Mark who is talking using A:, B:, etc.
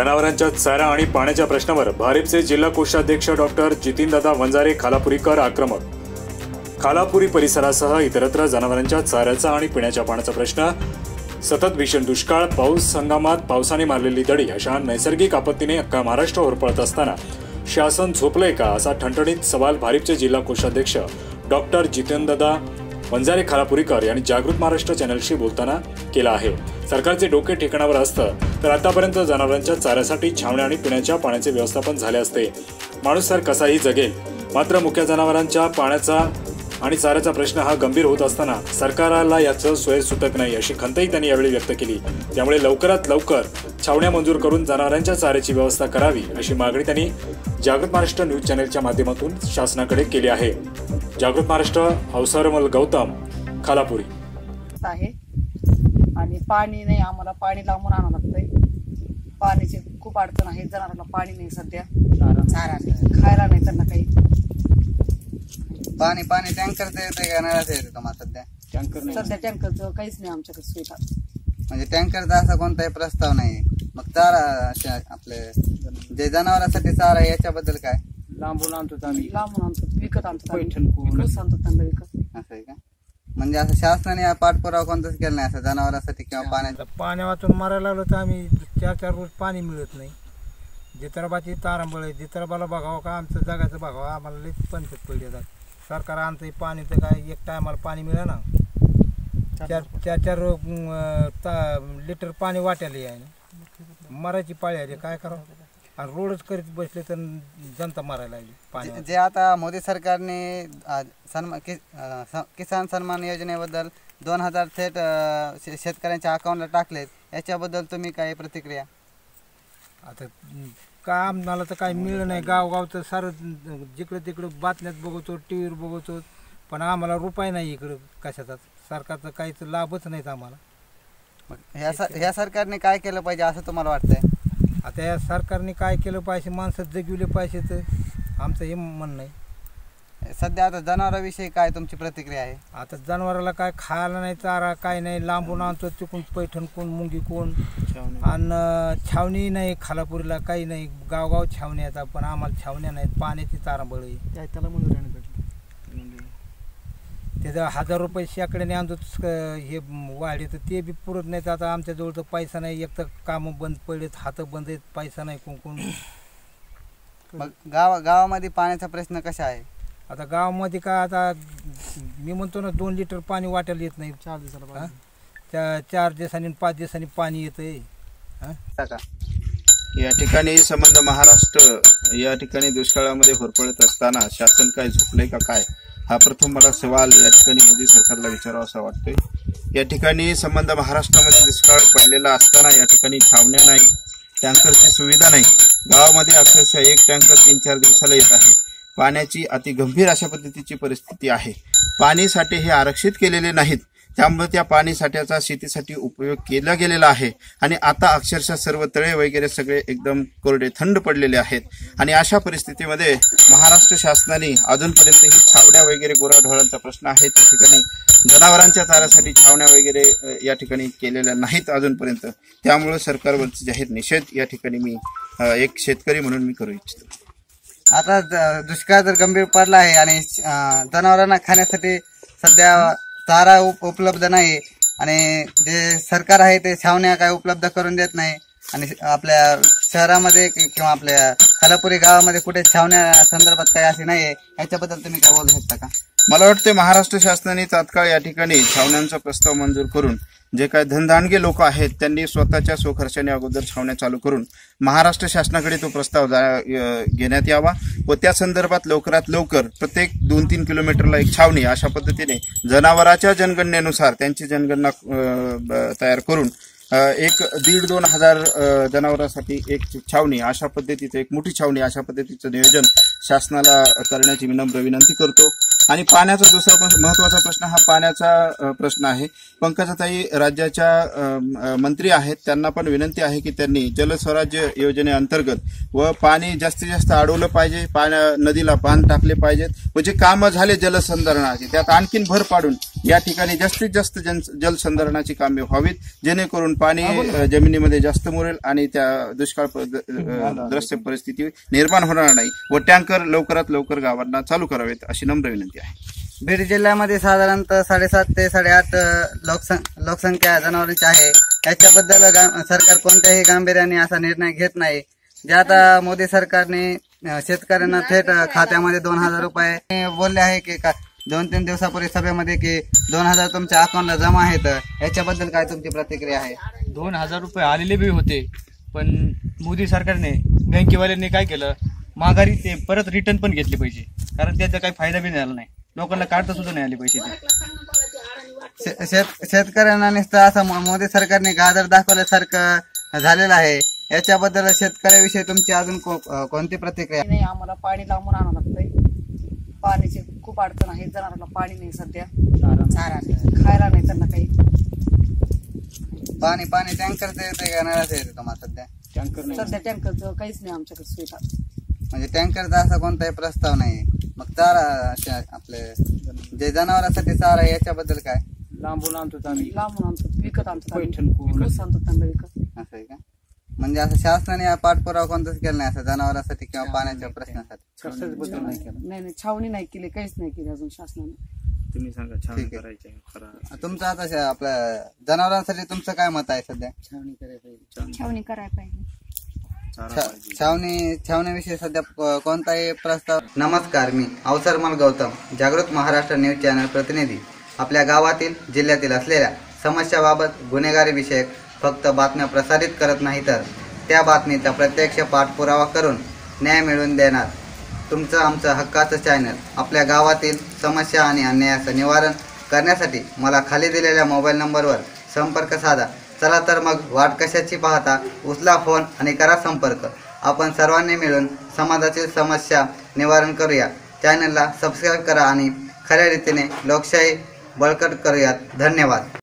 A: जनावरांच्या चारा आणि पाण्याच्या प्रश्नावर भारिपचे जिल्हा कोषाध्यक्ष डॉक्टर जितीनदादा वंजारे खालापुरीकर आक्रमक. खालापुरी परिसरासह इतरत्र जनावरांच्या चाऱ्याचा आणि पिण्याच्या पाण्याचा प्रश्न सतत भीषण दुष्काळ पाऊस हंगामात पावसाने मारलेली दडी अशा नैसर्गिक आपत्तीने अख्खा महाराष्ट्र होरपळत असताना शासन झोपलंय का असा ठणठणीत सवाल भारिपचे जिल्हा कोषाध्यक्ष डॉक्टर जितेंद्रदा वंजारे खालापुरीकर यांनी जागृत महाराष्ट्र चॅनलशी बोलताना केला आहे. सरकारचे डोके ठिकाणावर असतं तर आतापर्यंत जनावरांच्या चाऱ्यासाठी छावण्या आणि पिण्याच्या पाण्याचे व्यवस्थापन झाले असते. माणूस सर कसाही जगेल मात्र मुख्य जनावरांच्या पाण्याचा आणि चाऱ्याचा प्रश्न हा गंभीर होत असताना सरकारला याचं सोय सुटत नाही अशी खंतही त्यांनी यावेळी व्यक्त केली. त्यामुळे लवकरात लवकर छावण्या मंजूर करून जनावरांच्या चाऱ्याची व्यवस्था करावी अशी मागणी त्यांनी जागृत महाराष्ट्र न्यूज चॅनेलच्या माध्यमातून शासनाकडे केली आहे. जागृत महाराष्ट्र हौसारमल गौतम खालापुरी.
B: आहे. आणि पाणी नाही आम्हाला पाणी लांबून आणावं लागतंय. पाण्याची खूप अडचण आहे जनावरांना पाणी नाही सध्या. खायला नाही त्यांना काही.
C: पाणी पाणी टँकरचं येतं का? नळाचं येतं तुम्हाला सध्या?
B: सध्या टँकरचं काहीच नाही आमच्याकडे सुविधा.
C: म्हणजे टँकरचा असा कोणताही प्रस्ताव नाही. मग चारा अशा आपले जे जनावरांसाठी चारा आहे याच्याबद्दल काय?
D: लांबून आणतो आम्ही.
B: लांबून आणतो विकत आणतो आम्ही.
D: पैठण कोण?
B: विकत आणतो त्यांना विकत.
C: असं आहे का? म्हणजे असं शासनाने पाठपुरावा कोणताच केला नाही असं जनावरांसाठी किंवा पाण्याचा
D: पाण्या वाचून मारायला लागलो तर आम्ही चार चार रोज पाणी मिळत नाही. जितराबाची तारांबळ आहे जितराबाला बघावं का आमचं जगाचं बघावं आम्हाला लई पंचायत पडली आता. सरकार आणतं पाणी तर काय एक टायमाला पाणी मिळेल ना? चार चार चार ता- लिटर पाणी वाट्याला आहे ना मरायची पाळी आली काय करावं? आणि रोडच करीत बसले तर जनता मारायला लागली पाणी
C: जे- आता मोदी सरकारने आ, सन्मान कि- अ, स- किसान सन्मान योजनेबद्दल दोन हजार थेट अ, शे- शेतकऱ्यांच्या अकाउंटला टाकलेत. याच्याबद्दल तुम्ही काय प्रतिक्रिया?
D: आता काय आम्हाला तर काही मिळलं नाही. गावगाव तर सारं जिकडं तिकडं बातम्यात बघतो टी व्हीवर बघतो. पण आम्हाला रुपये नाही इकडं कशाचा सरकारचा काहीच लाभच नाहीत आम्हाला.
C: मग ह्या स- ह्या सरकारने काय केलं पाहिजे असं तुम्हाला वाटतंय?
D: आता या सरकारने काय केलं पाहिजे? माणसं जगविले पाहिजे तर आमचं हे म्हणणं आहे.
C: सध्या आता जनावरांविषयी काय तुमची प्रतिक्रिया आहे?
D: आता जनावराला काय खायला नाही चारा काय नाही लांबून आणतो तिकडून पैठण कोण मुंगी कोण? आणि छावणी नाही खालापुरीला काही नाही. गावगाव छावण्या पण आम्हाला छावण्या नाहीत पाण्याची तारांबळ आहे
B: त्याला मंजुरी
D: त्याचं हजार रुपये शेकड्याने आणतो स- हे वाढे तर ते बी पुरत नाहीत. आता आमच्याजवळ तर पैसा नाही. एक तर कामं बंद पडलेत. हात बंद आहेत. पैसा नाही कोण कोण.
C: मग गावा गावामध्ये पाण्याचा प्रश्न कसा आहे?
D: आता गावामध्ये काय आता मी म्हणतो ना दोन लिटर पाणी वाटायला येत नाही. चार दिवसाला त्या चार दिवसांनी आणि पाच दिवसांनी पाणी येतंय.
C: का?
E: या ठिकाणी संबंध महाराष्ट्र या ठिकाणी दुष्काळामध्ये होरपळत असताना शासन काय झोपलंय का काय? हा प्रथम मला सवाल या ठिकाणी मोदी सरकारला विचारावा असा वाटतोय. या ठिकाणी संबंध महाराष्ट्रामध्ये दुष्काळ पडलेला असताना या ठिकाणी छावण्या नाही टँकरची सुविधा नाही. गावामध्ये अक्षरशः एक टँकर तीन चार दिवसाला येत आहे. पाण्याची अति गंभीर अशा पद्धतीची परिस्थिती आहे. पाणीसाठी हे आरक्षित केलेले नाहीत. त्यामुळे त्या पाणी साठ्याचा शेतीसाठी उपयोग केला गेलेला आहे. आणि आता अक्षरशः सर्व तळे वगैरे सगळे एकदम कोरडे थंड पडलेले आहेत. आणि अशा परिस्थितीमध्ये महाराष्ट्र शासनाने अजूनपर्यंत ही छावण्या वगैरे गुराढोरांचा प्रश्न आहे त्या ठिकाणी जनावरांच्या चाऱ्यासाठी छावण्या वगैरे या ठिकाणी केलेल्या नाहीत अजूनपर्यंत. त्यामुळे सरकारवरचा जाहीर निषेध या ठिकाणी मी एक शेतकरी म्हणून मी करू इच्छितो.
C: आता दुष्काळ जर गंभीर पडला आहे आणि जनावरांना खाण्यासाठी सध्या चारा उप- उपलब्ध नाही आणि जे सरकार आहे ते छावण्या काय उपलब्ध करून देत नाही आणि आपल्या शहरामध्ये कि- किंवा आपल्या खालापुरी गावामध्ये कुठे छावण्या संदर्भात काही असे नाही आहे याच्याबद्दल तुम्ही काय बोलू शकता का?
E: मला वाटते महाराष्ट्र शासनाने तात्काळ या ठिकाणी छावण्यांचा प्रस्ताव मंजूर करून जे काय धनधानगे लोक आहेत त्यांनी स्वतःच्या स्वखर्चाने अगोदर छावण्या चालू करून महाराष्ट्र शासनाकडे तो प्रस्ताव जा- अ, घेण्यात यावा व त्या संदर्भात लवकरात लवकर प्रत्येक दोन तीन किलोमीटरला एक छावणी अशा पद्धतीने जनावराच्या जनगणनेनुसार त्यांची जनगणना अ, ब- तयार करून एक दीड दोन हजार जनावरांसाठी एक छावणी अशा पद्धतीचं एक मोठी छावणी अशा पद्धतीचं नियोजन शासनाला करण्याची विनम्र विनंती करतो. आणि पाण्याचा दुसरा पण महत्त्वाचा प्रश्न हा पाण्याचा प्रश्न आहे. पंकजाताई राज्याच्या मंत्री आहेत. त्यांना पण विनंती आहे की त्यांनी जलस्वराज्य योजनेअंतर्गत व पाणी जास्तीत जास्त अडवलं पाहिजे. पाण्या नदीला पान टाकले पाहिजेत. व जे कामं झाले जलसंधारणाचे. त्यात आणखीन भर पाडून या ठिकाणी जास्तीत जास्त जन जलसंधारणाची कामे व्हावीत जेणेकरून पाणी जमिनीमध्ये जास्त मुरेल आणि त्या दुष्काळ द्रश्य परिस्थिती निर्माण होणार नाही व टँकर लवकरात लवकर गावांना चालू करावेत अशी नम्र विनंती आहे.
C: बीड जिल्ह्यामध्ये साधारणतः साडेसात ते साडेआठ लोकसं लोकसंख्या जनावरांची आहे. याच्याबद्दल सरकार कोणत्याही गांभीर्याने असा निर्णय घेत नाही. जे आता मोदी सरकारने शेतकऱ्यांना थेट खात्यामध्ये दोन हजार रुपये बोलले आहे की का दोन तीन दिवसापूर्वी सभेमध्ये की दोन हजार तुमच्या अकाउंटला जमा आहेत याच्याबद्दल काय तुमची प्रतिक्रिया आहे?
F: दोन हजार रुपये आलेले बी होते पण मोदी सरकारने बँकेवाल्यांनी काय केलं माघारी ते परत रिटर्न पण घेतले पाहिजे कारण त्याचा काही फायदा बी झाला नाही. लोकांना काढता सुद्धा नाही आले पैसे ते
C: शेत शेतकऱ्यांना नुसतं असं मोदी सरकारने गाजर दाखवल्यासारखं झालेलं आहे. याच्याबद्दल शेतकऱ्याविषयी तुमची अजून कोणती प्रतिक्रिया
B: नाही आम्हाला पाणी लांबून आणावं लागतंय. पाण्याची खूप अडचण आहे जनावरांना पाणी नाही सध्या. खायला नाही त्यांना काही.
C: पाणी पाणी टँकरचं येते का? नळाचं येते तुम्हाला सध्या?
B: सध्या टँकरचं काहीच नाही आमच्याकडे सुविधा.
C: म्हणजे टँकरचा असा कोणताही प्रस्ताव नाही. मग चारा अशा आपले जे जनावरांसाठी चारा आहे याच्याबद्दल काय?
F: लांबून आणतो आम्ही.
B: लांबून आणतो विकत आणतो त्यांना विकत.
C: असं आहे का? म्हणजे असं शासनाने हा पाठपुरावा कोणताच केला नाही असं जनावरांसाठी किंवा पाण्याच्या प्रश्नासाठी.
B: नाही नाही छावणी नाही केली काहीच नाही केली अजून शासनाने.
F: तुम्ही सांगा छान
C: ठीक आहे.
F: करायचे
C: तुमचं आता शा- आपलं जनावरांसाठी तुमचं काय मत आहे सध्या?
F: छावणी करायला
G: छावणी. करायला पाहिजे.
C: छा- छावणी छावणीविषयी सध्या कोणताही प्रस्ताव नमस्कार मी अवसरमल गौतम जागृत महाराष्ट्र न्यूज चॅनल प्रतिनिधी. आपल्या गावातील जिल्ह्यातील असलेल्या समस्याबाबत गुन्हेगारी विषयक फक्त बातम्या प्रसारित करत नाही तर त्या बातमीचा प्रत्यक्ष पाठपुरावा करून न्याय मिळवून देणार. तुमचं आमचं हक्काचं चॅनल आपल्या गावातील समस्या आणि अन्यायाचं निवारण करण्यासाठी मला खाली दिलेल्या मोबाईल नंबरवर संपर्क साधा. चला तर मग वाट कशाची पाहता उचला फोन आणि करा संपर्क. आपण सर्वांनी मिळून समाजातील समस्या निवारण करूया. चॅनलला सबस्क्राईब करा आणि खऱ्या रीतीने लोकशाही बळकट करूयात. धन्यवाद.